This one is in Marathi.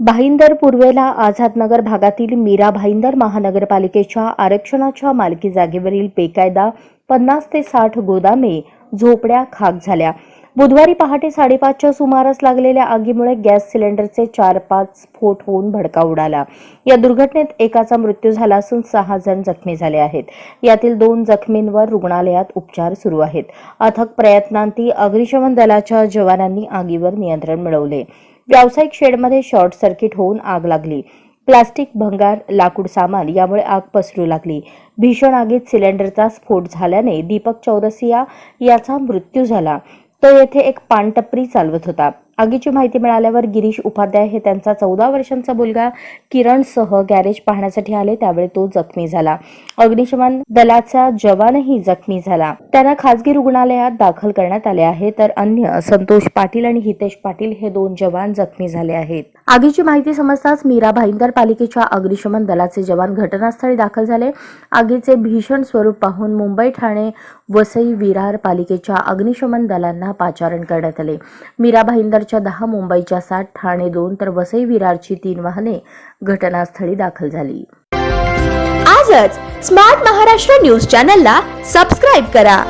भाईंदर पूर्वेला आझादनगर भागातील मीरा भाईंदर महानगरपालिकेच्या आरक्षणाच्या मालकी जागेवरील बेकायदा पन्नास ते साठ गोदामे झोपड्या खाक झाल्या. बुधवारी पहाटे साडेपाचच्या सुमारास लागलेल्या आगीमुळे गॅस सिलेंडरचे चार पाच स्फोट होऊन भडका उडाला. या दुर्घटनेत एकाचा मृत्यू झाला असून सहा जण जखमी झाले आहेत. यातील दोन जखमींवर रुग्णालयात उपचार सुरू आहेत. अथक प्रयत्नांती अग्निशमन दलाच्या जवानांनी आगीवर नियंत्रण मिळवले. व्यावसायिक शेडमध्ये शॉर्ट सर्किट होऊन आग लागली. प्लास्टिक भंगार लाकूड सामान यामुळे आग पसरू लागली. भीषण आगीत सिलेंडरचा स्फोट झाल्याने दीपक चौरसिया याचा मृत्यू झाला. तो येथे एक पानटपरी चालवत होता. आगीची माहिती मिळाल्यावर गिरीश उपाध्याय हे त्यांचा चौदा वर्षांचा मुलगा किरणसह गॅरेज पाहण्यासाठी आले. त्यावेळी तो जखमी झाला. अग्निशमन दलाचा जवानही जखमी झाला. त्यांना खासगी रुग्णालयात दाखल करण्यात आले आहे. तर अन्य संतोष पाटील आणि हितेश पाटील हे दोन जवान जखमी झाले आहेत. आगीची माहिती समजताच मीरा भाईंदर पालिकेच्या अग्निशमन दलाचे जवान घटनास्थळी दाखल झाले. आगीचे भीषण स्वरूप पाहून मुंबई ठाणे वसई विरार पालिकेच्या अग्निशमन दलांना पाचारण करण्यात आले. मीरा भाईंदरच्या दहा मुंबईच्या सात ठाणे दोन तर वसई विरारची तीन वाहने घटनास्थळी दाखल झाली. आजच स्मार्ट महाराष्ट्र न्यूज चॅनलला सबस्क्राईब करा.